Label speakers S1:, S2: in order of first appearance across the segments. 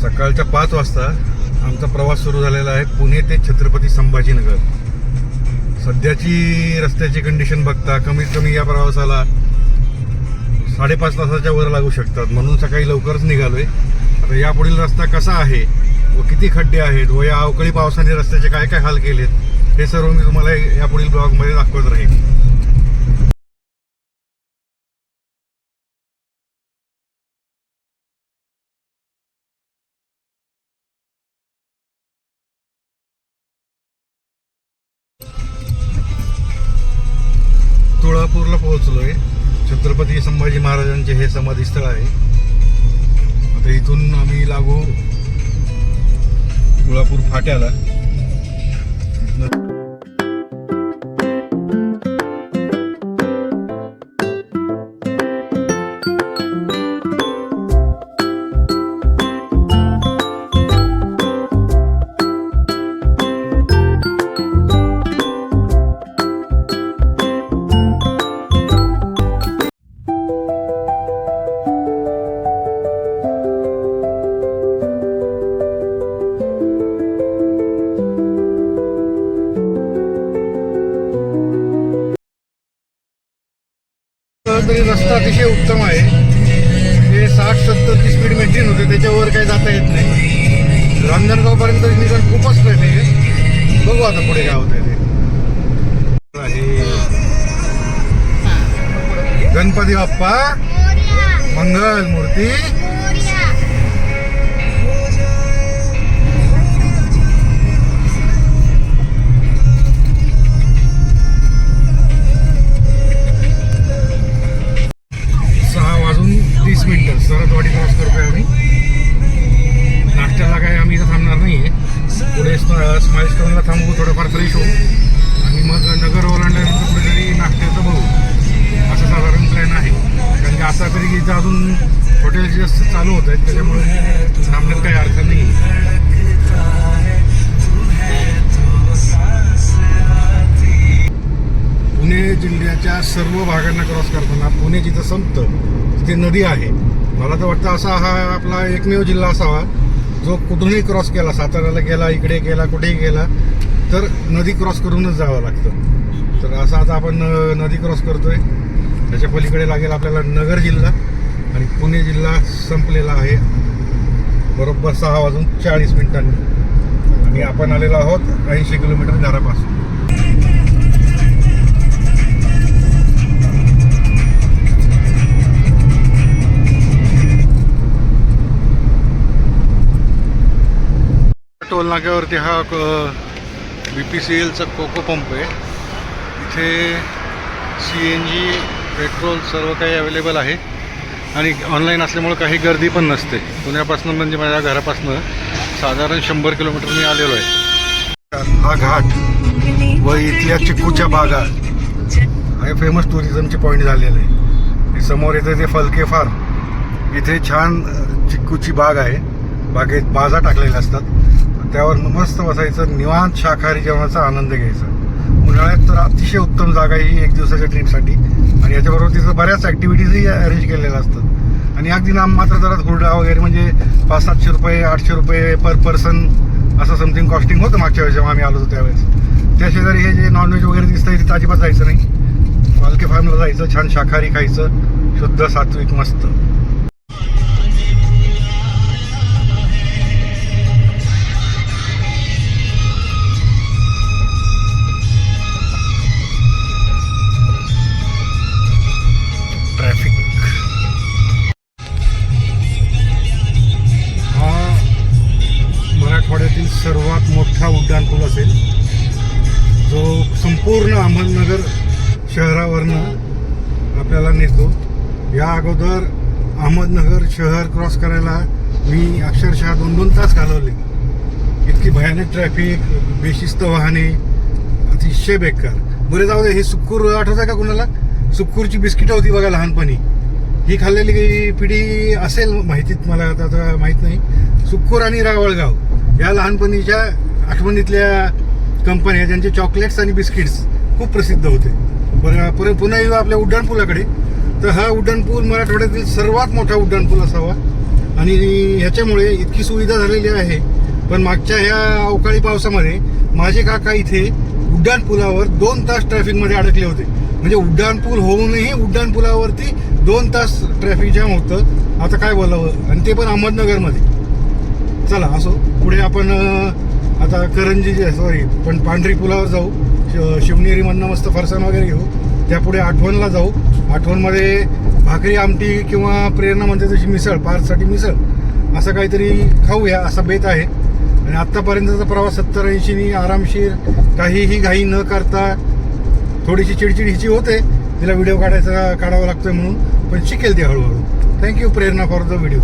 S1: सकाळच्या पाच वाजता आमचा प्रवास सुरू झालेला आहे पुणे ते छत्रपती संभाजीनगर. सध्याची रस्त्याची कंडिशन बघता कमीत कमी या प्रवासाला साडेपाच तासाच्या वर लागू शकतात. म्हणून सकाळी लवकरच निघालोय. आता यापुढील रस्ता कसा आहे व किती खड्डे आहेत व या अवकाळी पावसाने रस्त्याचे काय काय हाल केलेत हे सर्व मी तुम्हाला यापुढील ब्लॉगमध्ये दाखवत राहील आहे. आता इथून आम्ही लागू तुळापूर फाट्याला. अतिशय उत्तम आहे. म्हणजे साठ सत्तरची स्पीड मेंटेन होते त्याच्यावर काही जाता येत नाही. रांजणगावपर्यंत पर्यंत खूपच ट्रॅफिक आहे बघू आता पुढे काय होत ते. आहे. गणपती बाप्पा मंगल मूर्ती आता तरी इथं अजून हॉटेल जास्त चालू होत आहेत त्याच्यामुळे थांबण्यात काही अर्थ नाही. आहे पुणे जिल्ह्याच्या सर्व भागांना क्रॉस करताना पुणे जिथं संपतं तिथे नदी आहे. मला तर वाटतं असा हा आपला एकमेव जिल्हा असावा जो कुठूनही क्रॉस केला साताऱ्याला गेला इकडे गेला कुठेही गेला तर नदी क्रॉस करूनच जावं लागतं. तर असं आता आपण नदी क्रॉस करतोय. त्याच्या पलीकडे लागेल आपल्याला नगर जिल्हा आणि पुणे जिल्हा संपलेला आहे. बरोबर सहा वाजून चाळीस मिनिटांनी. आणि आपण आलेलो आहोत ऐंशी किलोमीटर घरापासून टोल नाक्यावरती हा बी पी सी एलचा कोको पंप आहे. इथे सी एन जी पेट्रोल सर्व काही अवेलेबल आहे. आणि ऑनलाईन असल्यामुळं काही गर्दी पण नसते. पुण्यापासून म्हणजे माझ्या घरापासून साधारण शंभर किलोमीटर मी आलेलो आहे. हा घाट व इथल्या चिक्कूच्या बागा. हे फेमस टुरिझमचे पॉईंट झालेले आहे. समोर येतं ते फलके फार्म इथे छान चिक्कूची बाग आहे. बागेत बाजा टाकलेल्या असतात. त्यावर मस्त बसायचं निवांत शाकाहारी जेवणाचा आनंद घ्यायचा. उन्हाळ्यात तर अतिशय उत्तम जागा ही एक दिवसाच्या ट्रीपसाठी आणि याच्याबरोबर तिथं बऱ्याच ॲक्टिव्हिटीजही अरेंज केलेल्या असतात. आणि अगदी नाम मात्र जरा हुरडा वगैरे म्हणजे पाच सातशे रुपये आठशे रुपये पर पर्सन असं समथिंग कॉस्टिंग होतं मागच्या वेळेस जेव्हा आम्ही आलो होतो त्यावेळेस. त्या शेजारी हे जे नॉनव्हेज वगैरे दिसतं तिथं अजिबात जायचं नाही. पालके फार्मला जायचं छान शाकाहारी खायचं शुद्ध सात्विक मस्त. संपूर्ण अहमदनगर शहरावरनं आपल्याला नेतो. या अगोदर अहमदनगर शहर क्रॉस करायला मी अक्षरशः दोन दोन तास घालवले. इतकी भयानक ट्रॅफिक बेशिस्त वाहने अतिशय बेकार. बरे जाऊ दे हे सुक्कूर आठवत आहे का कुणाला? सुक्कूरची बिस्किटं होती बघा लहानपणी. ही खाल्लेली पिढी असेल माहितीत मला आता आता माहीत नाही. सुक्कूर आणि रावळगाव. या लहानपणीच्या आठवणीतल्या कंपन्या ज्यांचे चॉकलेट्स आणि बिस्किट्स खूप प्रसिद्ध होते. बरं परत पुन्हा येऊ आपल्या उड्डाणपुलाकडे. तर हा उड्डाणपूल मराठवाड्यातील सर्वात मोठा उड्डाणपूल असावा. आणि ह्याच्यामुळे इतकी सुविधा झालेली आहे. पण मागच्या ह्या अवकाळी पावसामध्ये माझे काका इथे उड्डाणपुलावर दोन तास ट्रॅफिकमध्ये अडकले होते. म्हणजे उड्डाणपूल होऊनही उड्डाणपुलावरती दोन तास ट्रॅफिक जाम होतं. आता काय बोलावं? आणि ते पण अहमदनगरमध्ये. चला असो. पुढे आपण आता करंजी सॉरी पण पांढरी पुलावर जाऊ. श- शिवनेरीमधनं मस्त फरसाण वगैरे घेऊ. त्यापुढे आठवणला जाऊ. आठवणमध्ये भाकरी आमटी किंवा प्रेरणा म्हणते तशी मिसळ पारसाठी मिसळ असं काहीतरी खाऊया असा बेत आहे. आणि आत्तापर्यंतचा प्रवास सत्तर ऐंशीनी आरामशीर काहीही घाई न करता थोडीशी चिडचिड हिची होते. तिला व्हिडिओ काढायचा काढावा लागतोय म्हणून. पण शिकेल ती हळूहळू. Thank you Prerna for the video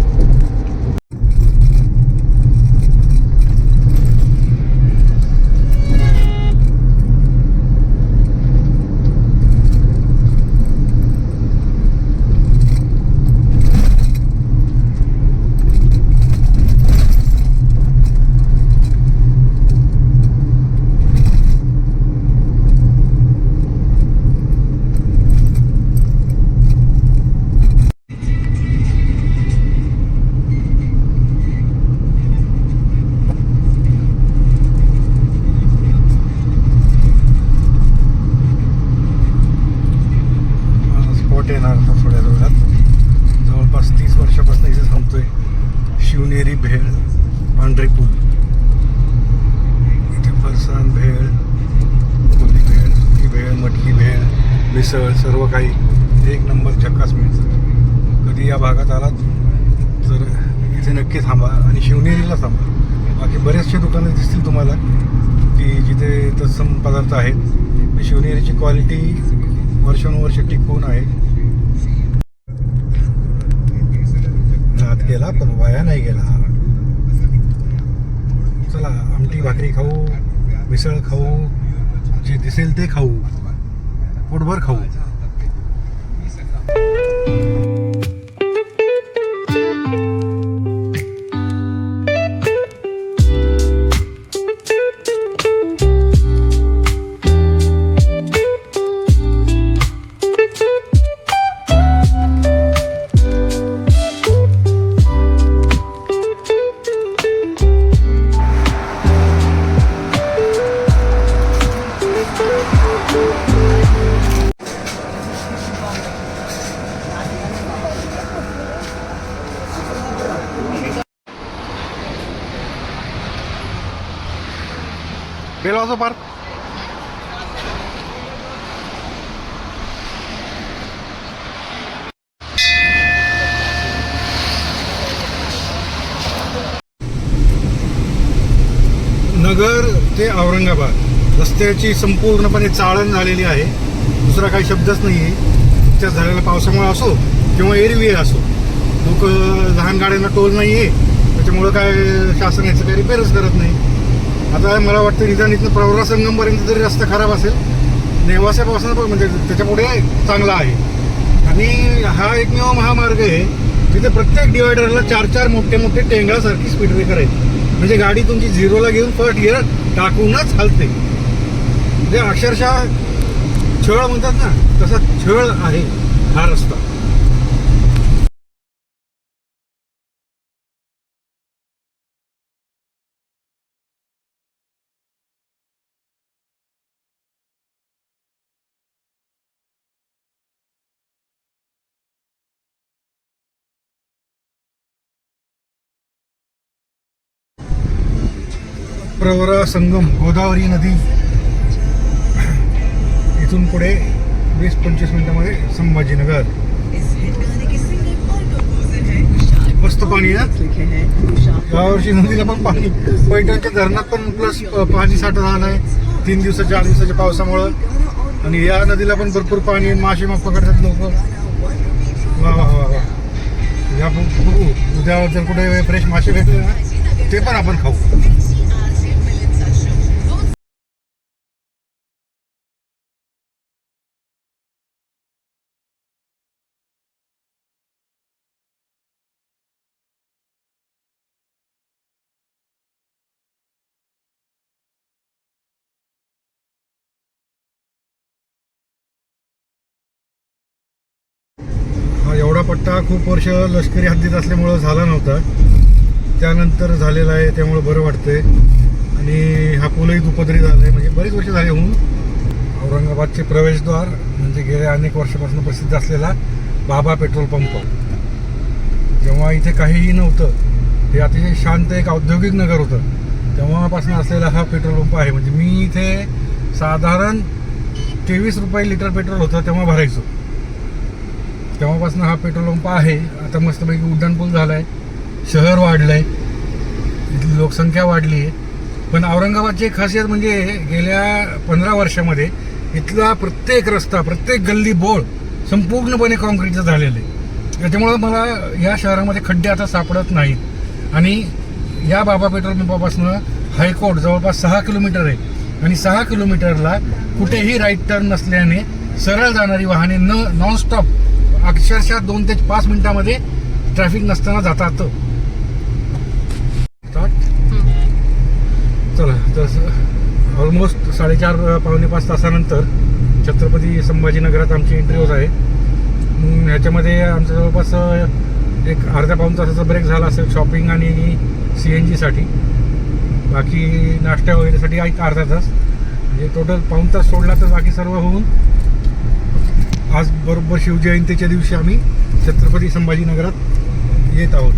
S1: spot येणार आता थोड्या वेळात जवळपास तीस वर्षापासून इथे थांबतोय शिवनेरी भेळ पांढरी पूल इथे फरसाण भेळ कोली भेळ ती भेळ मटकी भेळ मिसळ सर्व काही. एक नंबर झक्कास मिळतं. कधी या भागात आलात तर इथे नक्की थांबा आणि शिवनेरीला थांबा. बाकी बरेचसे दुकानं दिसतील तुम्हाला की जिथे तत्सम पदार्थ आहेत. शिवनेरीची क्वालिटी वर्षानुवर्ष टिकून आहे. नाद गेला पण वाया नाही गेला. चला आमटी भाकरी खाऊ मिसळ खाऊ जे दिसेल ते खाऊ पोटभर खाऊ. बेलवाचा पार्क नगर ते औरंगाबाद. रस्त्याची संपूर्णपणे चाळण झालेली आहे. दुसरा काही शब्दच नाही आहे त्या झालेल्या पावसामुळे असो किंवा एरवी असो. लोक लहान गाड्यांना टोल नाही आहे त्याच्यामुळं काय शासन याचं काही रिपेअरच करत नाही. आता मला वाटतं निदान इथनं प्रवरा संगमपर्यंत जरी रस्ता खराब असेल नेवासापासून पण म्हणजे त्याच्यापुढे चांगला आहे. आणि हा एकमेव महामार्ग आहे तिथे प्रत्येक डिवायडरला चार चार मोठे मोठे टेंगळासारखी स्पीड ब्रेकर आहेत. म्हणजे गाडी तुमची झिरोला घेऊन फर्स्ट गिअर टाकूनच हलते. म्हणजे अक्षरशः छळ म्हणतात ना तसा छळ आहे हा रस्ता. प्रवरा संगम गोदावरी नदी. इथून पुढे वीस पंचवीस मिनिटामध्ये संभाजीनगर. मस्त पाणी यावर्षी नदीला पण पाणी पैठणच्या धरणात पण प्लस पाणी साठा झाला आहे. तीन दिवसाच्या चार दिवसाच्या पावसामुळं. आणि या नदीला पण भरपूर पाणी मासे मग पकडतात लोक. वा वा वा वा. या उद्या जर कुठे फ्रेश मासे भेटले ना ते पण आपण खाऊ. पट्टा खूप वर्ष लष्करी हद्दीत असल्यामुळं झाला नव्हता. त्यानंतर झालेला आहे त्यामुळं बरं वाटतंय. आणि हा पूलही दुपदरी झाला आहे म्हणजे बरीच वर्ष झाली होऊन. औरंगाबादचे प्रवेशद्वार म्हणजे गेल्या अनेक वर्षापासून प्रसिद्ध असलेला बाबा पेट्रोल पंप. जेव्हा इथे काहीही नव्हतं हे अतिशय शांत एक औद्योगिक नगर होतं. तेव्हापासून असलेला हा पेट्रोल पंप आहे. म्हणजे मी इथे साधारण तेवीस रुपये लिटर पेट्रोल होतं तेव्हा भरायचो. तेव्हापासून हा पेट्रोल पंप आहे. आता मस्तपैकी उड्डाणपूल झाला आहे शहर वाढलं आहे इथली लोकसंख्या वाढली आहे. पण औरंगाबादची एक खासियत म्हणजे गेल्या पंधरा वर्षामध्ये इथला प्रत्येक रस्ता प्रत्येक गल्ली बोळ संपूर्णपणे कॉन्क्रीटचं झालेलं आहे. त्याच्यामुळं मला या शहरामध्ये खड्डे आता सापडत नाहीत. आणि या बाबा पेट्रोल पंपापासून हायकोर्ट जवळपास सहा किलोमीटर आहे. आणि सहा किलोमीटरला कुठेही राईट टर्न नसल्याने सरळ जाणारी वाहने न नॉनस्टॉप अक्षरशः दोन ते पाच मिनिटामध्ये ट्रॅफिक नसताना जातात. चला तर ऑलमोस्ट साडेचार पावणे पाच तासानंतर छत्रपती संभाजीनगरात आमची एंट्री होत आहे. मग ह्याच्यामध्ये आमचा जवळपास एक अर्ध्या पाऊण तासाचा ब्रेक झाला असेल शॉपिंग आणि सी एन जीसाठी बाकी नाश्ता वगैरेसाठी एक अर्धा तास. म्हणजे टोटल पाऊण तास सोडला तर बाकी सर्व होऊन आज बरोबर शिवजयंतीच्या दिवशी आम्ही छत्रपती संभाजीनगरात येत आहोत.